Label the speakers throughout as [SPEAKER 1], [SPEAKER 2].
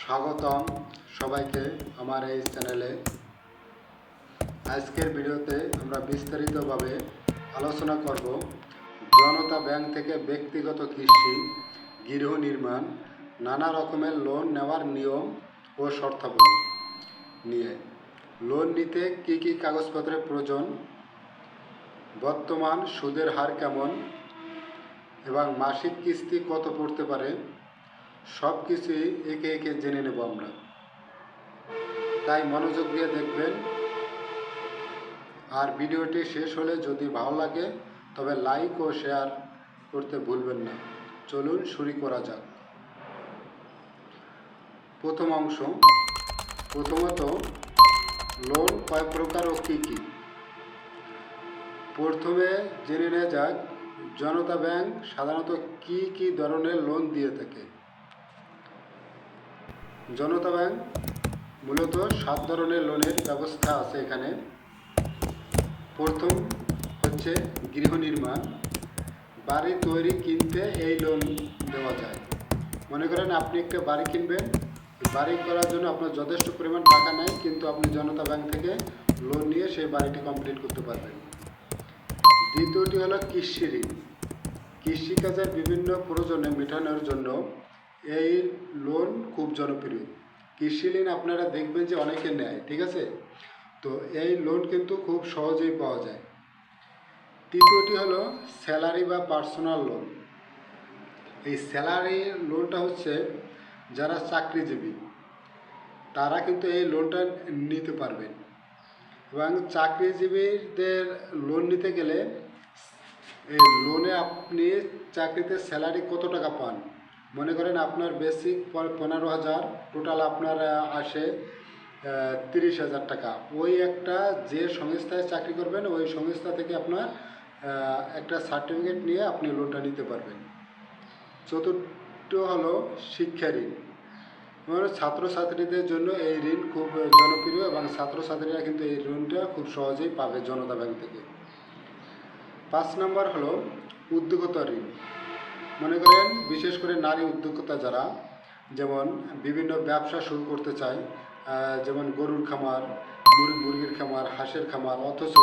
[SPEAKER 1] স্বাগতম সবাইকে আমার এই চ্যানেলে। আজকের ভিডিওতে আমরা বিস্তারিতভাবে আলোচনা করব জনতা ব্যাংক থেকে ব্যক্তিগত কৃষি, গৃহ নির্মাণ, নানা রকমের লোন নেওয়ার নিয়ম ও শর্তাবলী নিয়ে। লোন নিতে কী কী কাগজপত্রের প্রয়োজন, বর্তমান সুদের হার কেমন, এবং মাসিক কিস্তি কত পড়তে পারে সব কিছুই একে একে জেনে নেব আমরা। তাই মনোযোগ দিয়ে দেখবেন। আর ভিডিওটি শেষ হলে যদি ভালো লাগে, তবে লাইক ও শেয়ার করতে ভুলবেন না। চলুন শুরু করা যাক। প্রথম অংশ। প্রথমত, লোন কয় প্রকার ও কী কী? প্রথমে জেনে নেওয়া যাক, জনতা ব্যাংক সাধারণত কি কি ধরনের লোন দিয়ে থাকে? জনতা ব্যাংক, মূলত সাত ধরনের লোনের ব্যবস্থা আছে এখানে। প্রথম হচ্ছে গৃহ নির্মাণ। বাড়ি তৈরি কিনতে এই লোন দেওয়া যায়। মনে করেন আপনি একটা বাড়ি কিনবেন, বাড়ি করার জন্য আপনার যথেষ্ট পরিমাণ টাকা নেই, কিন্তু আপনি জনতা ব্যাংক থেকে লোন নিয়ে সেই বাড়িটি কমপ্লিট করতে পারবেন। দ্বিতীয়টি হলো কৃষি ঋণ। কৃষিকাজের বিভিন্ন প্রয়োজনে মেটানোর জন্য এই লোন খুব জনপ্রিয়। কৃষি ঋণ আপনারা দেখবেন যে অনেকে নেয়, ঠিক আছে? তো এই লোন কিন্তু খুব সহজেই পাওয়া যায়। তৃতীয়টি হলো স্যালারি বা পার্সোনাল লোন এই স্যালারি লোনটা হচ্ছে যারা চাকরিজীবী, তারা কিন্তু এই লোনটা নিতে পারবেন এবং চাকরিজীবীদের লোন নিতে গেলে এই লোনে আপনি চাকরিতে স্যালারি কত টাকা পান? মনে করেন আপনার বেসিক পনেরো হাজার টোটাল আপনার আসে তিরিশ হাজার টাকা। ওই একটা যে সংস্থায় চাকরি করবেন, ওই সংস্থা থেকে আপনার একটা সার্টিফিকেট নিয়ে আপনি লোনটা নিতে পারবেন। চতুর্থ হলো শিক্ষা ঋণ। ছাত্রছাত্রীদের জন্য এই ঋণ খুব জনপ্রিয় এবং ছাত্রছাত্রীরা কিন্তু এই ঋণটা খুব সহজেই পাবে জনতা ব্যাংক থেকে। পাঁচ নম্বর হলো উদ্যোগতা ঋণ। মনে করেন, বিশেষ করে নারী উদ্যোক্তা যারা, যেমন বিভিন্ন ব্যবসা শুরু করতে চায় যেমন গরুর খামার, মুরগি, মুরগির খামার, হাঁসের খামার, অথচ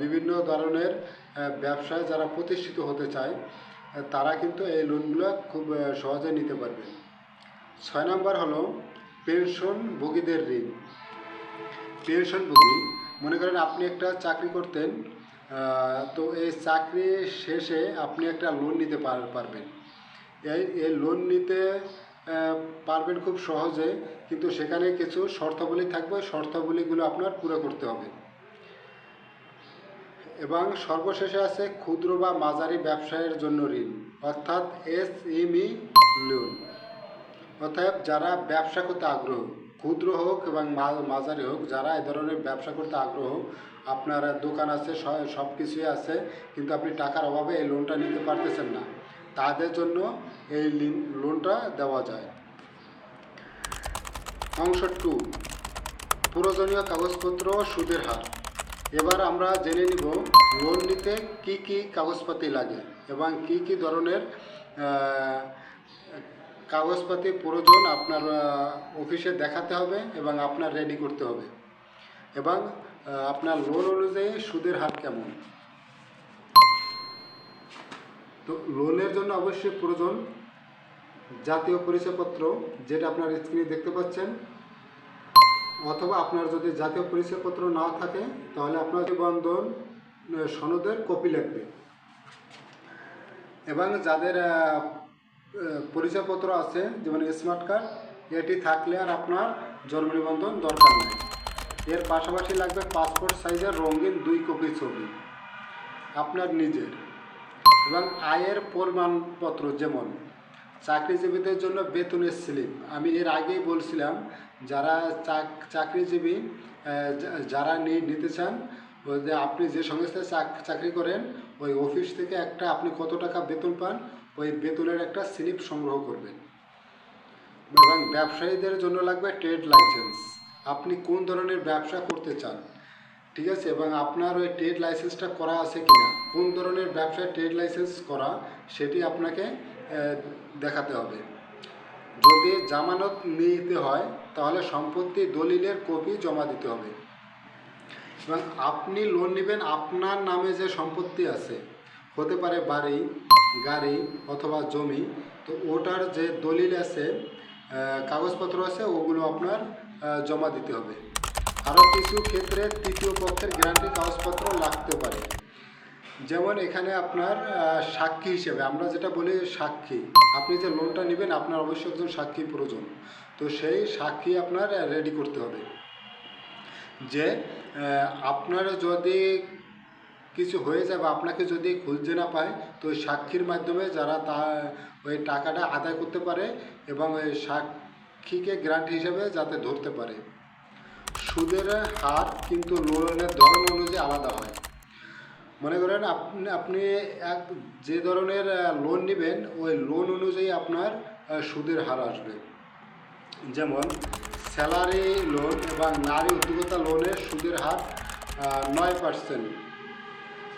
[SPEAKER 1] বিভিন্ন ধরনের ব্যবসায় যারা প্রতিষ্ঠিত হতে চায়, তারা কিন্তু এই লোনগুলো খুব সহজে নিতে পারবে। ছয় নম্বর হলো পেনশনভোগীদের ঋণ। পেনশনভোগী মনে করেন আপনি একটা চাকরি করতেন তো এই চাকরি শেষে আপনি একটা লোন নিতে পার- পারবেন। এই এই লোন নিতে পারবেন খুব সহজে, কিন্তু সেখানে কিছু শর্তাবলী থাকবে শর্তাবলীগুলো আপনার পুরো করতে হবে। এবং সর্বশেষে আছে ক্ষুদ্র বা মাঝারি ব্যবসায়ের জন্য ঋণ, অর্থাৎ এস এম ই লোন অর্থাৎ যারা ব্যবসা করতে আগ্রহ, ক্ষুদ্র হোক এবং মাঝারি হোক, যারা এ ধরনের ব্যবসা করতে আগ্রহ আপনার দোকান আছে সব কিছুই আছে, কিন্তু আপনি টাকার অভাবে এই লোনটা নিতে পারতেছেন না। তাদের জন্য এই লোনটা দেওয়া যায়। অংশ টু প্রয়োজনীয় কাগজপত্র, সুদের হার। এবার আমরা জেনে নিব লোন নিতে কি কি কাগজপাতি লাগে এবং কি কি ধরনের কাগজপাতি প্রয়োজন আপনার অফিসে দেখাতে হবে এবং আপনার রেডি করতে হবে। এবং আপনার লোন অনুযায়ী সুদের হার কেমন? তো লোনের জন্য অবশ্যই প্রয়োজন জাতীয় পরিচয়পত্র যেটা আপনার স্ক্রিনে দেখতে পাচ্ছেন, অথবা আপনার যদি জাতীয় পরিচয়পত্র না থাকে, তাহলে আপনার নিবন্ধন সনদের কপি লাগবে। এবং যাদের পরিচয়পত্র আছে, যেমন স্মার্ট কার্ড এটি থাকলে আর আপনার জন্ম নিবন্ধন দরকার নেই। এর পাশাপাশি লাগবে পাসপোর্ট সাইজের রঙিন দুই কপি ছবি, আপনার নিজের, এবং আয়ের প্রমাণপত্র যেমন, চাকরিজীবীদের জন্য বেতনের স্লিপ। আমি এর আগেই বলছিলাম, যারা চাকরিজীবী যারা নিতে চান, যে আপনি যে সংস্থায় চাকরি করেন, ওই অফিস থেকে একটা আপনি কত টাকা বেতন পান, ওই বেতনের একটা স্লিপ সংগ্রহ করবেন। এবং ব্যবসায়ীদের জন্য লাগবে ট্রেড লাইসেন্স। আপনি কোন ধরনের ব্যবসা করতে চান? ঠিক আছে? এবং আপনার ওই ট্রেড লাইসেন্সটা করা আছে কি না কোন ধরনের ব্যবসায় ট্রেড লাইসেন্স করা? সেটি আপনাকে দেখাতে হবে। যদি জামানত নিতে হয়, তাহলে সম্পত্তি দলিলের কপি জমা দিতে হবে। এবং আপনি লোন নেবেন আপনার নামে যে সম্পত্তি আছে। হতে পারে বাড়ি, গাড়ি অথবা জমি। তো ওটার যে দলিল আছে কাগজপত্র আছে, ওগুলো আপনার জমা দিতে হবে। আরও কিছু ক্ষেত্রে তৃতীয় পক্ষের গ্যারান্টি কাগজপত্র লাগতে পারে। যেমন এখানে আপনার সাক্ষী হিসেবে, আমরা যেটা বলি সাক্ষী, আপনি যে লোনটা নেবেন, আপনার অবশ্যই একজন সাক্ষী প্রয়োজন। তো সেই সাক্ষী আপনার রেডি করতে হবে। যে আপনার যদি কিছু হয়ে যায় বা আপনাকে যদি খুঁজতে না পায়, তো সাক্ষীর মাধ্যমে যারা তা, ওই টাকাটা আদায় করতে পারে এবং ওই সাক্ষীকে গ্রান্ট হিসেবে যাতে ধরতে পারে। সুদের হার কিন্তু লোনের ধরন অনুযায়ী আলাদা হয়। মনে করেন আপনি আপনি এক, যে ধরনের লোন নেবেন, ওই লোন অনুযায়ী আপনার সুদের হার আসবে। যেমন স্যালারি লোন এবং নারী উদ্যোক্তা লোনের সুদের হার নয় পার্সেন্ট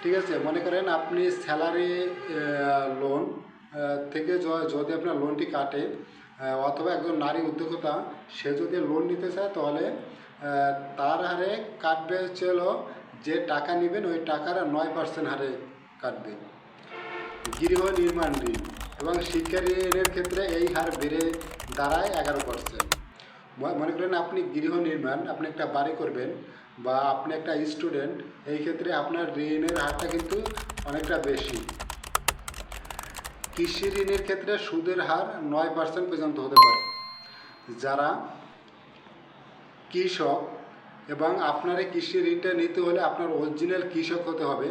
[SPEAKER 1] ঠিক আছে? মনে করেন আপনি স্যালারি লোন থেকে যদি আপনার লোনটি কাটে অথবা একজন নারী উদ্যোক্তা, সে যদি লোন নিতে চায়, তাহলে তার হারে কাটবে ছিল যে টাকা নেবেন, ওই টাকার নয় পার্সেন্ট হারে কাটবে। গৃহ নির্মাণ ঋণ এবং শিক্ষা ঋণের ক্ষেত্রে এই হার বেড়ে দাঁড়ায় এগারো পার্সেন্ট মনে করেন আপনি গৃহ নির্মাণ, আপনি একটা বাড়ি করবেন বা আপনি একটা স্টুডেন্ট এই ক্ষেত্রে আপনার ঋণের হারটা কিন্তু অনেকটা বেশি। কৃষি ঋণের ক্ষেত্রে সুদের হার নয় পার্সেন্ট পর্যন্ত হতে পারে। যারা কৃষক এবং আপনার এই কৃষি ঋণটা নিতে হলে আপনার অরিজিনাল কৃষক হতে হবে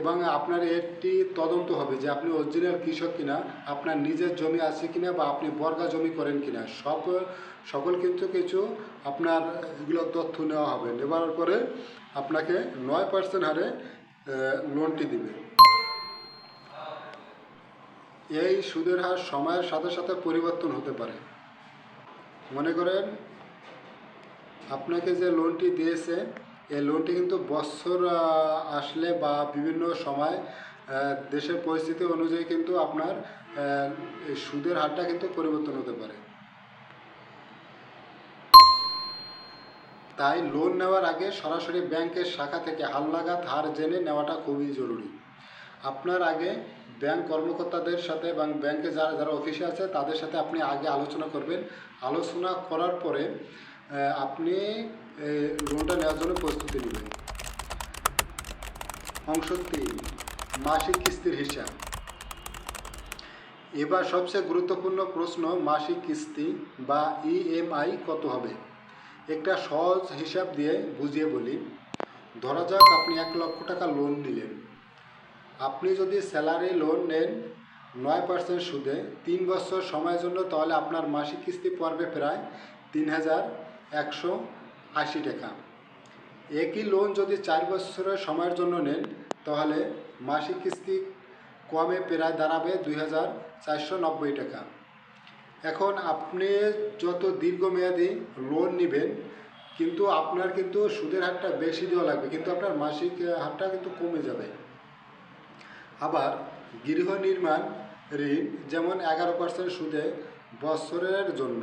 [SPEAKER 1] এবং আপনার একটি তদন্ত হবে যে আপনি অরিজিনাল কৃষক কিনা, আপনার নিজের জমি আছে কিনা বা আপনি বর্গা জমি করেন কিনা। সব, সকল কিন্তু কিছু আপনার এগুলো তথ্য নেওয়া হবে। নেওয়ার পরে আপনাকে নয় পার্সেন্ট হারে লোনটি দিবে। এই সুদের হার সময়ের সাথে সাথে পরিবর্তন হতে পারে। মনে করেন, আপনাকে যে লোনটি দিয়েছে, এই লোনটি কিন্তু বছর আসলে বা বিভিন্ন সময় দেশের পরিস্থিতি অনুযায়ী কিন্তু আপনার সুদের হারটা কিন্তু পরিবর্তন হতে পারে। তাই লোন নেওয়ার আগে সরাসরি ব্যাংকের শাখা থেকে হালনাগাদ হার জেনে নেওয়াটা খুবই জরুরি। আপনার আগে ব্যাংক কর্মকর্তাদের সাথে এবং ব্যাংকে যারা যারা অফিসে আছে, তাদের সাথে আপনি আগে আলোচনা করবেন। আলোচনা করার পরে আপনি লোনটা নেওয়ার জন্য প্রস্তুতি নেবেন। অংশ তিন, মাসিক কিস্তির হিসাব। এবার সবচেয়ে গুরুত্বপূর্ণ প্রশ্ন, মাসিক কিস্তি বা ইএমআই কত হবে? একটা সহজ হিসাব দিয়ে বুঝিয়ে বলি। ধরা যাক আপনি এক লক্ষ টাকা লোন নিলেন। আপনি যদি স্যালারি লোন নেন নয় পার্সেন্ট সুদে, তিন বছর সময়ের জন্য, তাহলে আপনার মাসিক কিস্তি পড়বে প্রায় তিন হাজার একশো আশি টাকা। একই লোন যদি চার বছরের সময়ের জন্য নেন, তাহলে মাসিক কিস্তি কমে প্রায় দাঁড়াবে দুই হাজার চারশো নব্বই টাকা। এখন আপনি যত দীর্ঘমেয়াদী লোন নেবেন, কিন্তু আপনার কিন্তু সুদের হারটা বেশি দেওয়া লাগবে, কিন্তু আপনার মাসিক হারটা কিন্তু কমে যাবে। আবার গৃহ নির্মাণ ঋণ যেমন এগারো পার্সেন্ট সুদে বছরের জন্য।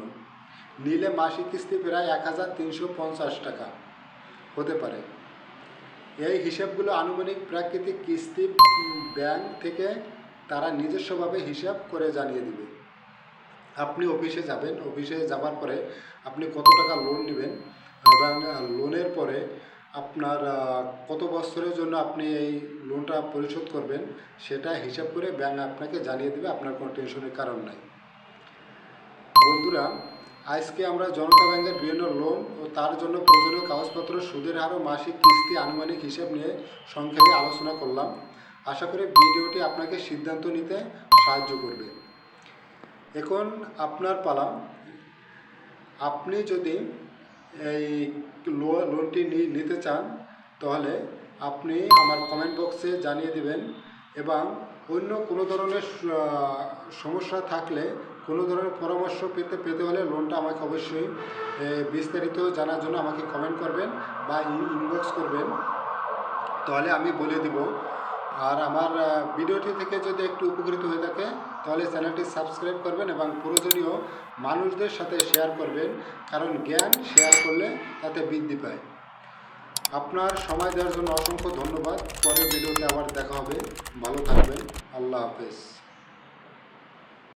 [SPEAKER 1] নিলে মাসিক কিস্তি প্রায় এক হাজার তিনশো পঞ্চাশ টাকা হতে পারে। এই হিসাবগুলো আনুমানিক প্রাকৃতিক কিস্তি ব্যাংক থেকে তারা নিজস্বভাবে হিসাব করে জানিয়ে দিবে। আপনি অফিসে যাবেন, অফিসে যাবার পরে আপনি কত টাকা লোন নেবেন এবং লোনের পরে আপনার কত বছরের জন্য আপনি এই লোনটা পরিশোধ করবেন, সেটা হিসাব করে ব্যাংক আপনাকে জানিয়ে দেবে আপনার কোনো টেনশনের কারণ নাই। বন্ধুরা, আজকে আমরা জনতা ব্যাংকের বিভিন্ন লোন ও তার জন্য প্রয়োজনীয় কাগজপত্র, সুদের হার ও মাসিক কিস্তি আনুমানিক হিসাব নিয়ে সংক্ষেপে আলোচনা করলাম। আশা করি ভিডিওটি আপনাকে সিদ্ধান্ত নিতে সাহায্য করবে। এখন আপনার পালা। আপনি যদি এই লোনটি নিতে চান, তাহলে আপনি আমার কমেন্ট বক্সে জানিয়ে দেবেন এবং অন্য কোনো ধরনের সমস্যা থাকলে, কোনো ধরনের পরামর্শ পেতে পেতে হলে লোনটা আমাকে অবশ্যই বিস্তারিত জানার জন্য আমাকে কমেন্ট করবেন বা ইনবক্স করবেন। তাহলে আমি বলে দিব আর আমার ভিডিওটি থেকে যদি একটু উপকৃত হয়ে থাকে, তাহলে চ্যানেলটি সাবস্ক্রাইব করবেন এবং প্রয়োজনীয় মানুষদের সাথে শেয়ার করবেন, কারণ জ্ঞান শেয়ার করলে তাতে বৃদ্ধি পায়। আপনার সময় দেওয়ার জন্য অসংখ্য ধন্যবাদ। পরের ভিডিওতে আবার দেখা হবে। ভালো থাকবেন। আল্লাহ হাফেজ।